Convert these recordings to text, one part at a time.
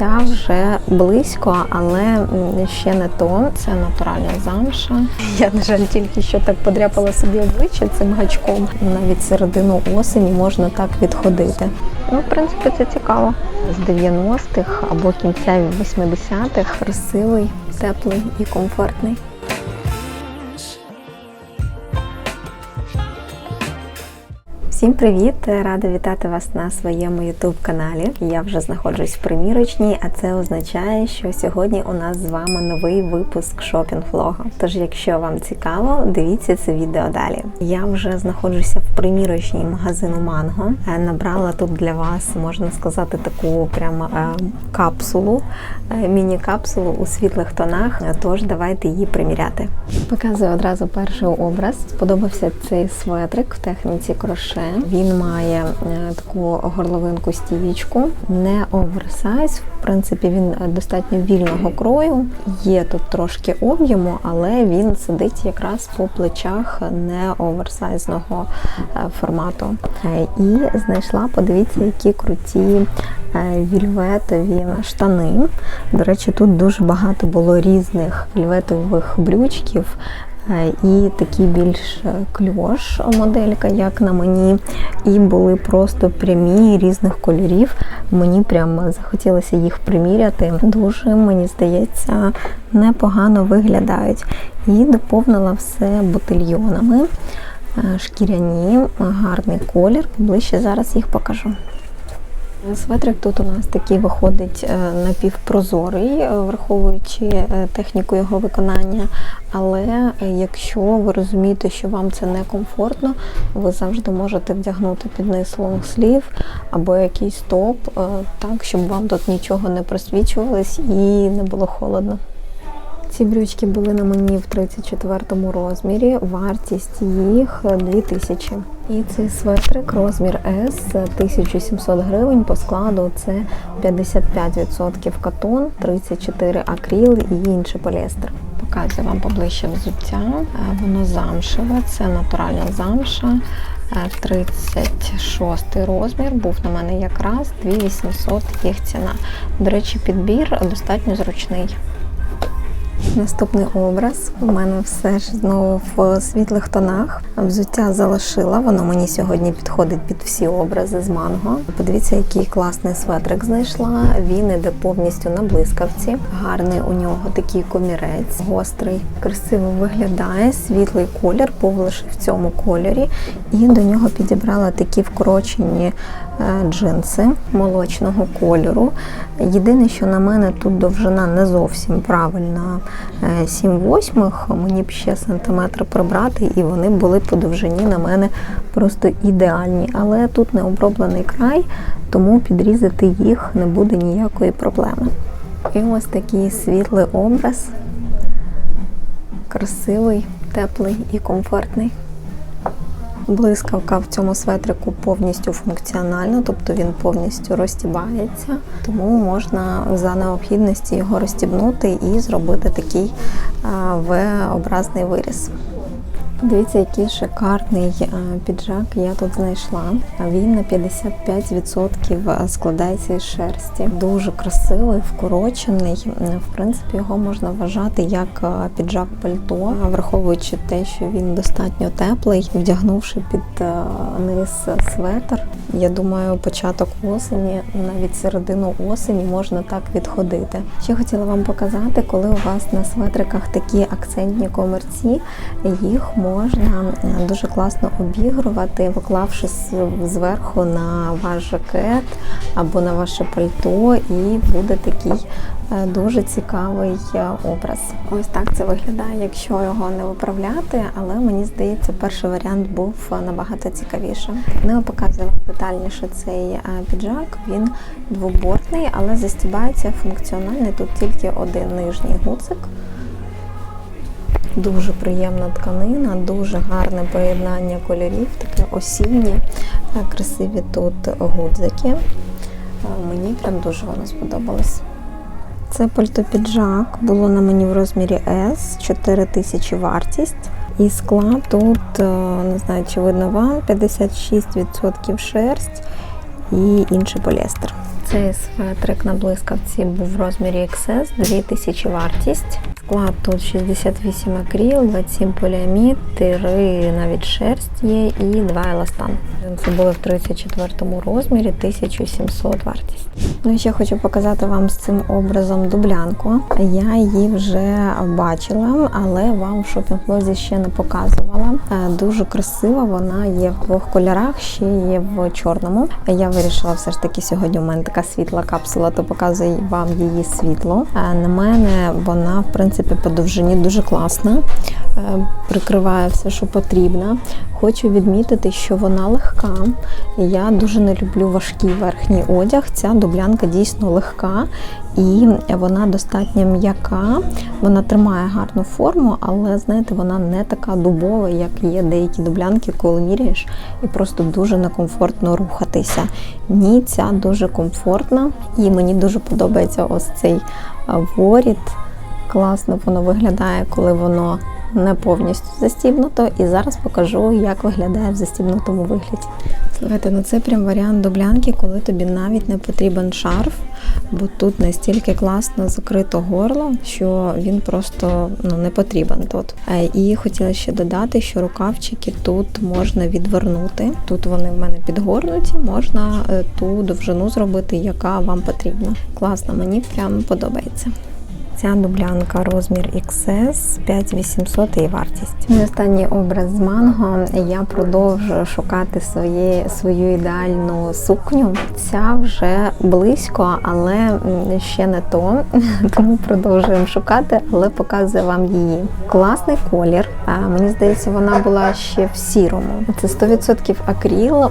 Ця вже близько, але ще не то. Це натуральна замша. Я, на жаль, тільки що так подряпала собі обличчя цим гачком. Навіть середину осені можна так відходити. Ну, в принципі, це цікаво. З 90-х або кінця 80-х красивий, теплий і комфортний. Всім привіт! Рада вітати вас на своєму youtube каналі. Я вже знаходжусь в примірочній, а це означає, що сьогодні у нас з вами новий випуск шопінг влога. Тож, якщо вам цікаво, дивіться це відео далі. Я вже знаходжуся в примірочній магазину Манго. Е, Набрала тут для вас, можна сказати, таку прямо е, капсулу, е, міні-капсулу у світлих тонах. Тож давайте її приміряти. Показую одразу перший образ. Сподобався цей светрик в техніці кроше. Він має е, таку горловинку стівічку, не оверсайз. В принципі, він достатньо вільного крою. Є тут трошки об'єму, але він сидить якраз по плечах не оверсайзного е, формату. Е, І знайшла, подивіться, які круті вільветові штани. До речі, тут дуже багато було різних вільветових брючків. Е, І такі більш е, кльош моделька, як на мені, і були просто прямі різних кольорів. Мені прямо захотілося їх приміряти. Дуже, мені здається, непогано виглядають. І доповнила все ботильйонами. Е, Шкіряні, гарний колір. Ближче зараз їх покажу. Светрик тут у нас такий виходить е, напівпрозорий, е, враховуючи е, техніку його виконання. Але якщо ви розумієте, що вам це не комфортно, ви завжди можете вдягнути під низ лонгслів або якийсь топ, так, щоб вам тут нічого не просвічувалось і не було холодно. Ці брючки були на мені в 34 розмірі, вартість їх 2000. І цей светрик розмір S 1700 гривень по складу це 55% катон, 34 акрил і інший поліестер. Показую вам поближче взуття. Е, Воно замшеве, це натуральна замша. Е, 36 розмір був на мене якраз 2800 їх ціна. До речі, підбір достатньо зручний. Наступний образ у мене все ж знову в світлих тонах. Взуття залишила, воно мені сьогодні підходить під всі образи з манго. Подивіться, який класний светрик знайшла. Він іде повністю на блискавці. Гарний у нього такий комірець, гострий, красиво виглядає. Світлий колір, був лише в цьому кольорі. І до нього підібрала такі вкорочені джинси молочного кольору. Єдине, що на мене тут довжина не зовсім правильна. е, 7 восьмих, мені б ще сантиметри прибрати, і вони були по довжині на мене просто ідеальні. Але тут не оброблений край, тому підрізати їх не буде ніякої проблеми. І ось такий світлий образ, красивий, теплий і комфортний. Блискавка в цьому светрику повністю функціональна, тобто він повністю розтібається, тому можна за необхідності його розтібнути і зробити такий а, V-образний виріз. Дивіться, який шикарний піджак я тут знайшла. Він на 55% складається із шерсті. Дуже красивий, вкорочений. В принципі, його можна вважати як піджак пальто, враховуючи те, що він достатньо теплий, вдягнувши під низ светр. Я думаю, початок осені, навіть середину осені можна так відходити. Ще хотіла вам показати, коли у вас на светриках такі акцентні комерці, їх можна е, дуже класно обігрувати, виклавши зверху на ваш жакет або на ваше пальто, і буде такий е, дуже цікавий е, образ. Ось так це виглядає, якщо його не виправляти, але мені здається, перший варіант був набагато цікавішим. Не показую вам детальніше цей піджак. Він двобортний, але застібається функціональний. Тут тільки один нижній гуцик. Дуже приємна тканина, дуже гарне поєднання кольорів, таке осіннє, Е, красиві тут гудзики. Е, Мені прям дуже воно сподобалось. Це пальто-піджак було на мені в розмірі S, 4000 вартість. І склад тут, е, не знаю, чи видно вам, 56% шерсть і інший поліестер. Цей светрик на блискавці був в розмірі XS, 2000 вартість. Склад тут 68 акріл, 27 поліамід, 3 навіть шерсть є і 2 еластан. Це були в 34 розмірі, 1700 вартість. Ну і ще хочу показати вам з цим образом дублянку. Я її вже бачила, але вам в шопінг-лозі ще не показувала. Е, Дуже красива, вона є в двох кольорах, ще є в чорному. Я вирішила все ж таки сьогодні. У мене така світла капсула, то показую вам її світло. Е, На мене вона, в принципі, по довжині дуже класна, Е, прикриває все, що потрібно. Хочу відмітити, що вона легка. Я дуже не люблю важкий верхній одяг. Ця дублянка дійсно легка і вона достатньо м'яка. Вона тримає гарну форму, але знаєте, вона не така дубова, як є деякі дублянки, коли міряєш, і просто дуже некомфортно рухатися. Ні, ця дуже комфортна, і мені дуже подобається ось цей а, воріт. Класно воно виглядає, коли воно не повністю застібнуто. І зараз покажу, як виглядає в застібнутому вигляді. Слухайте, ну це прям варіант дублянки, коли тобі навіть не потрібен шарф, бо тут настільки класно закрито горло, що він просто ну, не потрібен тут. Е, І хотіла ще додати, що рукавчики тут можна відвернути. Тут вони в мене підгорнуті, можна е, ту довжину зробити, яка вам потрібна. Класно, мені прям подобається. Ця дублянка розмір XS 5800 і вартість. І останній образ з манго. Я продовжую шукати своє, свою ідеальну сукню. Ця вже близько, але ще не то. Тому продовжуємо шукати, але показую вам її. Класний колір. Мені здається, вона була ще в сірому. Це 100% акріл,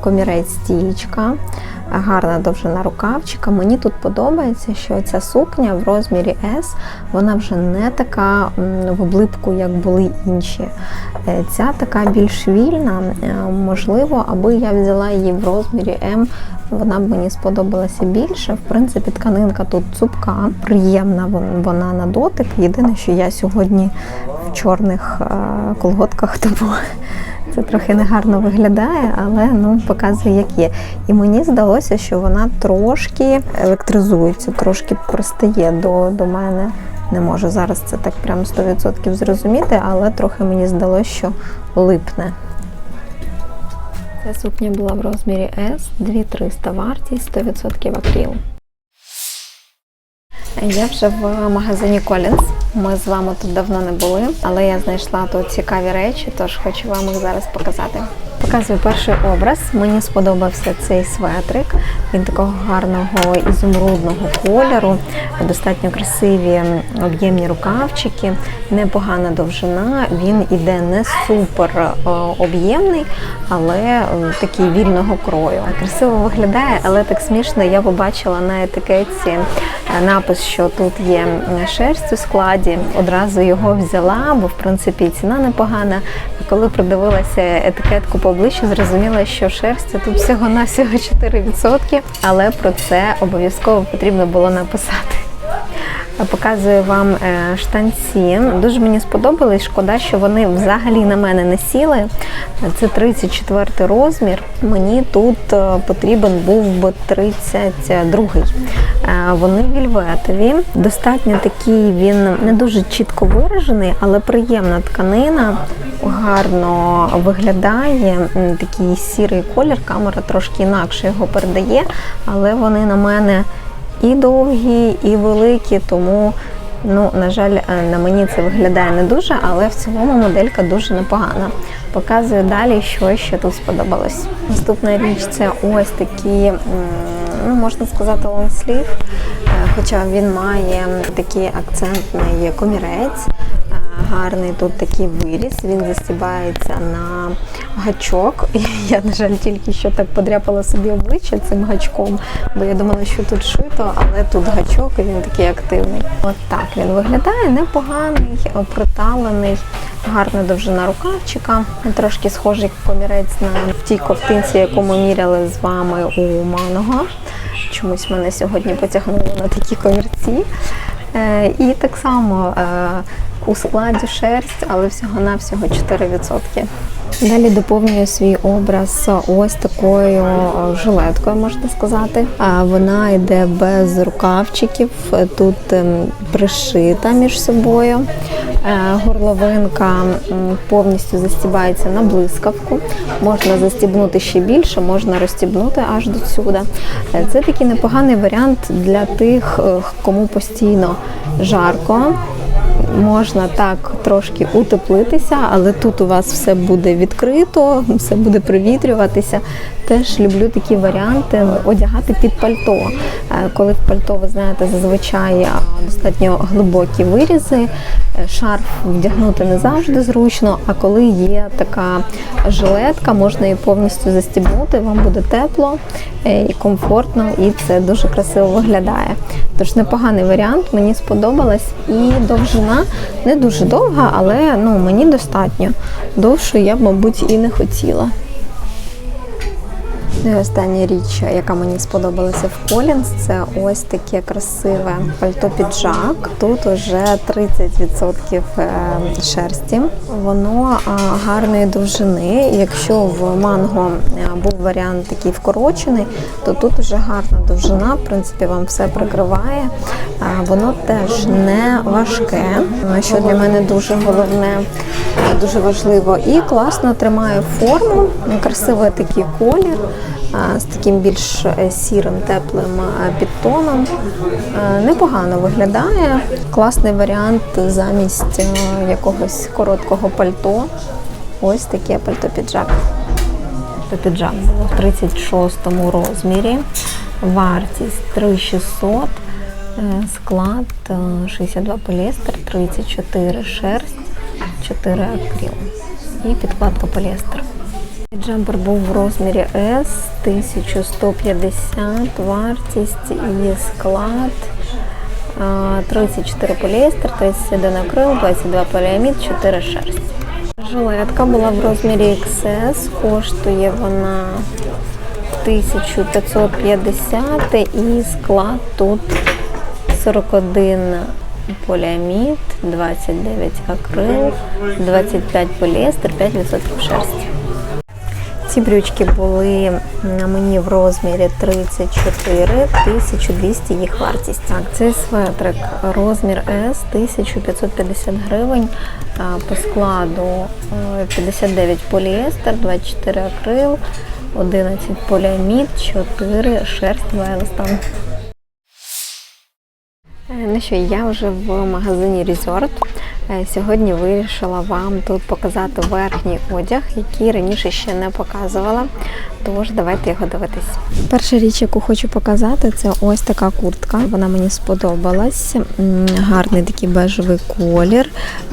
комірець стілечка гарна довжина рукавчика. Мені тут подобається, що ця сукня в розмірі S, вона вже не така в облипку, як були інші. Е, Ця така більш вільна. Е, Можливо, аби я взяла її в розмірі М, вона б мені сподобалася більше. В принципі, тканинка тут цупка, приємна вона на дотик. Єдине, що я сьогодні в чорних е, колготках, тому це трохи негарно виглядає, але ну показує, як є. І мені здалося, що вона трошки електризується, трошки пристає до, до мене. Не можу зараз це так прям 100% зрозуміти, але трохи мені здалося, що липне. Ця сукня була в розмірі S, 2300 вартість, 100% акріл. Я вже в магазині Collins. Ми з вами тут давно не були, але я знайшла тут цікаві речі, тож хочу вам їх зараз показати. Показую перший образ. Мені сподобався цей светрик. Він такого гарного ізумрудного кольору, достатньо красиві об'ємні рукавчики, непогана довжина. Він іде не супер е, об'ємний, але е, такий вільного крою. Красиво виглядає, але так смішно. Я побачила на етикетці е, напис, що тут є шерсть у складі. Одразу його взяла, бо в принципі ціна непогана. Коли придивилася етикетку поближче, зрозуміла, що шерсті тут всього на всього 4%, але про це обов'язково потрібно було написати. Показую вам е, штанці. Дуже мені сподобались. Шкода, що вони взагалі на мене не сіли. Це 34 розмір. Мені тут е, потрібен був би 32. Е, Вони вільветові. Достатньо такий він не дуже чітко виражений, але приємна тканина. Гарно виглядає такий сірий колір. Камера трошки інакше його передає, але вони на мене і довгі, і великі, тому, ну, на жаль, е, на мені це виглядає не дуже, але в цілому моделька дуже непогана. Показую далі, що ще тут сподобалось. Наступна річ це ось такі, ну, можна сказати, лонслів, е, хоча він має такий акцентний комірець. Гарний тут такий виріс, він застібається на гачок. Я, на жаль, тільки що так подряпала собі обличчя цим гачком, бо я думала, що тут шито, але тут гачок і він такий активний. От так він виглядає непоганий, приталений, гарна довжина рукавчика. Трошки схожий комірець на тій ковтинці, яку ми міряли з вами у Маного. Чомусь мене сьогодні потягнуло на такі комірці. Е, І так само е, у складі шерсть, але всього-навсього 4%. Далі доповнює свій образ ось такою е, жилеткою, можна сказати. А Вона йде без рукавчиків, тут ем, пришита між собою. Е, Горловинка повністю застібається на блискавку. Можна застібнути ще більше, можна розстібнути аж до сюди. Е, Це такий непоганий варіант для тих, кому постійно жарко. Можна так трошки утеплитися, але тут у вас все буде відкрито, все буде провітрюватися. Теж люблю такі варіанти одягати під пальто. Е, Коли в пальто, ви знаєте, зазвичай достатньо глибокі вирізи, е, шарф вдягнути не завжди зручно, а коли є така жилетка, можна її повністю застібнути, вам буде тепло е, і комфортно, і це дуже красиво виглядає. Тож непоганий варіант, мені сподобалась. І довжина не дуже довга, але ну, мені достатньо. Довшу я б, мабуть, і не хотіла. Ну і остання річ, яка мені сподобалася в Колінс, це ось таке красиве пальто-піджак. Тут уже 30% е, шерсті. Воно гарної довжини. Якщо в манго е, був варіант такий вкорочений, то тут уже гарна довжина. В принципі, вам все прикриває. Воно теж не важке, що для мене дуже головне, е, дуже важливо. І класно тримає форму, красивий такий колір з таким більш е, сірим, теплим підтоном. Непогано виглядає. Класний варіант замість е, якогось короткого пальто. Ось таке пальто-піджак. Пальто-піджак було в 36 розмірі. Вартість 3600. Е, Склад е, 62 поліестер, 34 шерсть, 4 акрил і підкладка поліестер. Джемпер був в розмірі S, 1150, вартість і склад. 34 поліестер, 31 акрил, 22 поліамід, 4 шерсть. Жилетка була в розмірі XS, коштує вона 1550 і склад тут 41 поліамід, 29 акрил, 25 поліестер, 5% шерсті. Ці брючки були на мені в розмірі 34 1200 їх вартість. Так, цей светрик розмір S 1550 гривень. По складу е, 59 поліестер, 24 акрил, 11 поліамід, 4 шерсть, 2 еластан. Е, Ну що, я вже в магазині Resort. Е, Сьогодні вирішила вам тут показати верхній одяг, який раніше ще не показувала. Тож давайте його дивитись. Перша річ, яку хочу показати, це ось така куртка. Вона мені сподобалась. Гарний такий бежевий колір,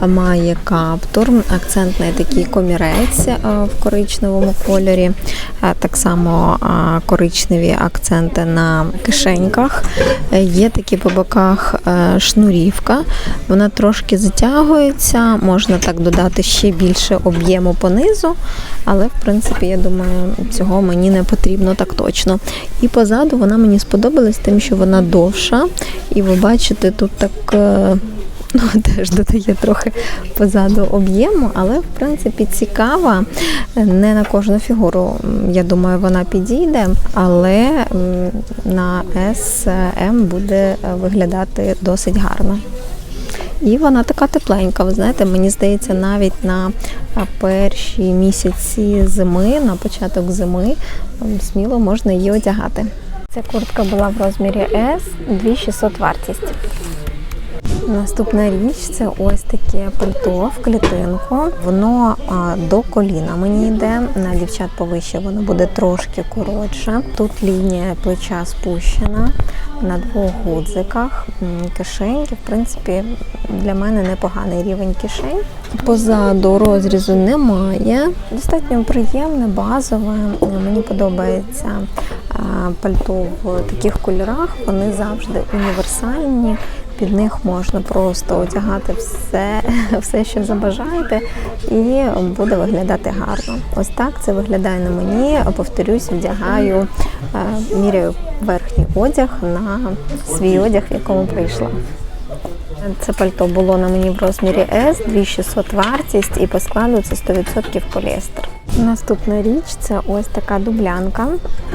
має каптур, акцентний такий комірець е, в коричневому кольорі. Е, Так само коричневі акценти на кишеньках. Є такі по боках шнурівка. Вона трошки затягується, можна так додати ще більше об'єму по низу, але в принципі, я думаю, цього мені не потрібно так точно. І позаду вона мені сподобалась тим, що вона довша. І ви бачите, тут так. е, Ну, теж додає трохи позаду об'єму, але в принципі цікава. Не на кожну фігуру, я думаю, вона підійде, але на SM буде е, виглядати досить гарно. І вона така тепленька. Ви знаєте, мені здається, навіть на перші місяці зими, на початок зими, сміло можна її одягати. Ця куртка була в розмірі S, 2600 вартість. Наступна річ це ось таке пальто в клітинку. Воно до коліна мені йде. На дівчат повище воно буде трошки коротше. Тут лінія плеча спущена на двох гудзиках. Кишеньки, в принципі, для мене непоганий рівень кишень. Позаду розрізу немає. Достатньо приємне, базове. Мені подобається пальто в таких кольорах. Вони завжди універсальні. Під них можна просто одягати все, все, що забажаєте, і буде виглядати гарно. Ось так це виглядає на мені. Повторюсь, вдягаю, е, міряю верхній одяг на свій одяг, в якому прийшла. Це пальто було на мені в розмірі S, 2600 вартість і по складу це 100% поліестер. Наступна річ це ось така дублянка.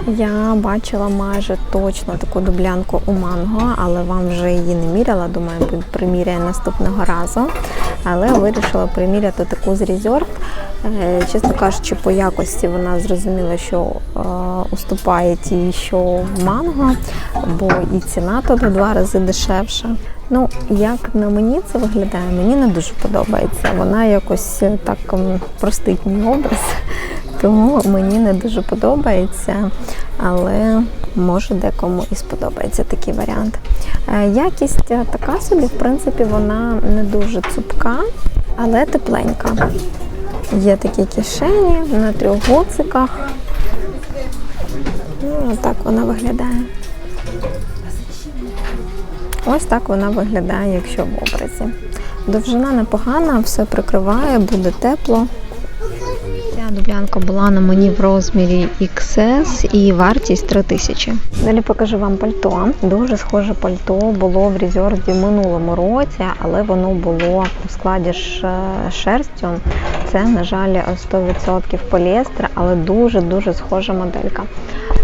Я бачила майже точно таку дублянку у манго, але вам вже її не міряла. Думаю, приміряю наступного разу. Але вирішила приміряти таку з резерв. Чесно кажучи, по якості вона зрозуміла, що е, уступає тій, що в манго, бо і ціна тут в два рази дешевша. Ну, як на мені це виглядає, мені не дуже подобається. Вона якось е, так м, простить мій образ, тому мені не дуже подобається, але може декому і сподобається такий варіант. Е, Якість е, така собі, в принципі, вона не дуже цупка, але тепленька. Є такі кишені на трьох гудзиках. Ну, так вона виглядає. Ось так вона виглядає, якщо в образі. Довжина непогана, все прикриває, буде тепло. Ця дублянка була на мені в розмірі XS і вартість 3000. Далі покажу вам пальто. Дуже схоже пальто було в резерві в минулому році, але воно було у складі шерстю. Це, на жаль, 100% поліестер, але дуже-дуже схожа моделька.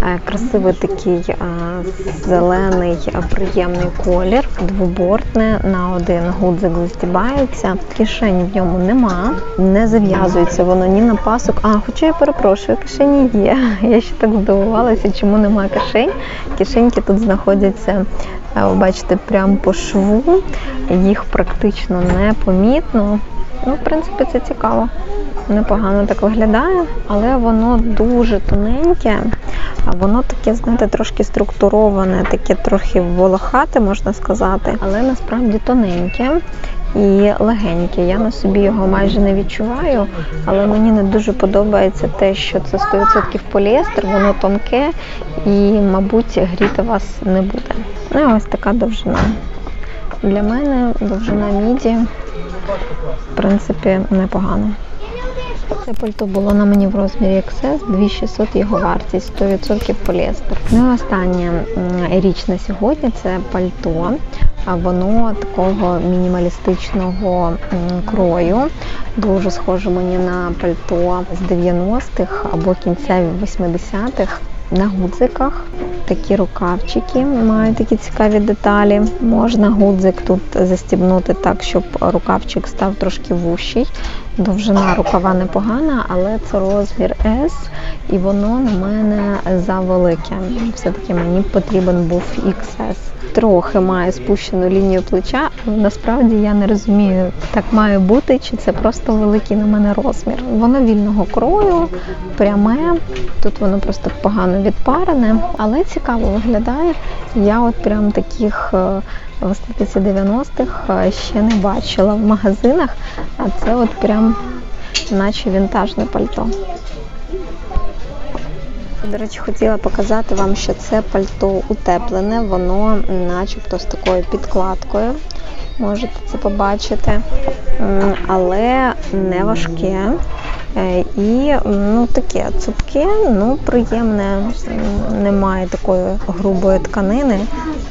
Е, Красивий такий е, зелений е, приємний колір, двобортне на один гудзик застібається. Кишень в ньому нема, не зав'язується воно ні на пасок. А, хоча я перепрошую, кишені є. Я ще так здивувалася, чому немає кишень. Кишеньки тут знаходяться, бачите, прямо по шву. Їх практично непомітно. Ну, в принципі, це цікаво. Непогано так виглядає, але воно дуже тоненьке, воно таке, знаєте, трошки структуроване, таке трохи волохате, можна сказати, але насправді тоненьке і легеньке. Я на собі його майже не відчуваю, але мені не дуже подобається те, що це 100% поліестер, воно тонке і, мабуть, гріти вас не буде. Ну і ось така довжина. Для мене довжина міді, в принципі, непогано. Це пальто було на мені в розмірі XS, 2600 його вартість, 100% поліестер. Ну і остання м, річ на сьогодні це пальто. Воно такого мінімалістичного крою. Дуже схоже мені на пальто з 90-х або кінця 80-х. На гудзиках такі рукавчики мають такі цікаві деталі. Можна гудзик тут застібнути так, щоб рукавчик став трошки вущий. Довжина рукава непогана, але це розмір S, і воно на мене завелике. Все-таки мені потрібен був XS. Трохи має спущену лінію плеча, насправді я не розумію, так має бути, чи це просто великий на мене розмір. Воно вільного крою, пряме. Тут воно просто погано відпарене, але цікаво виглядає. Я от прям таких е, в естетиці 90-х е, ще не бачила в магазинах, а це от прям наче вінтажне пальто. До речі, хотіла показати вам, що це пальто утеплене, воно начебто з такою підкладкою. Можете це побачити, але не важке. Е, І ну таке цупке, ну приємне, немає такої грубої тканини.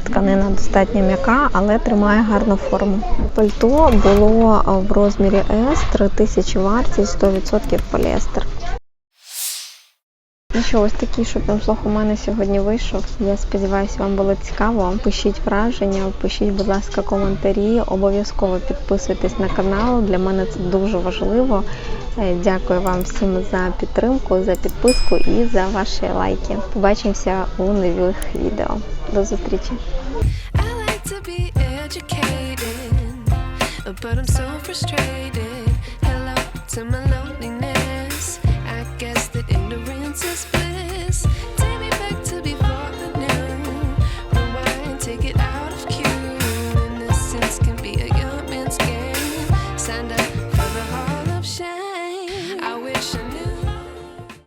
Тканина достатньо м'яка, але тримає гарну форму. Пальто було в розмірі S, 3000 вартість, 100% поліестер. Що, ось такий шопінг-блог у мене сьогодні вийшов. Я сподіваюся, вам було цікаво. Пишіть враження, пишіть, будь ласка, коментарі. Обов'язково підписуйтесь на канал. Для мене це дуже важливо. Е, Дякую вам всім за підтримку, за підписку і за ваші лайки. Побачимося у нових відео. До зустрічі! But I'm so frustrated. Hello to my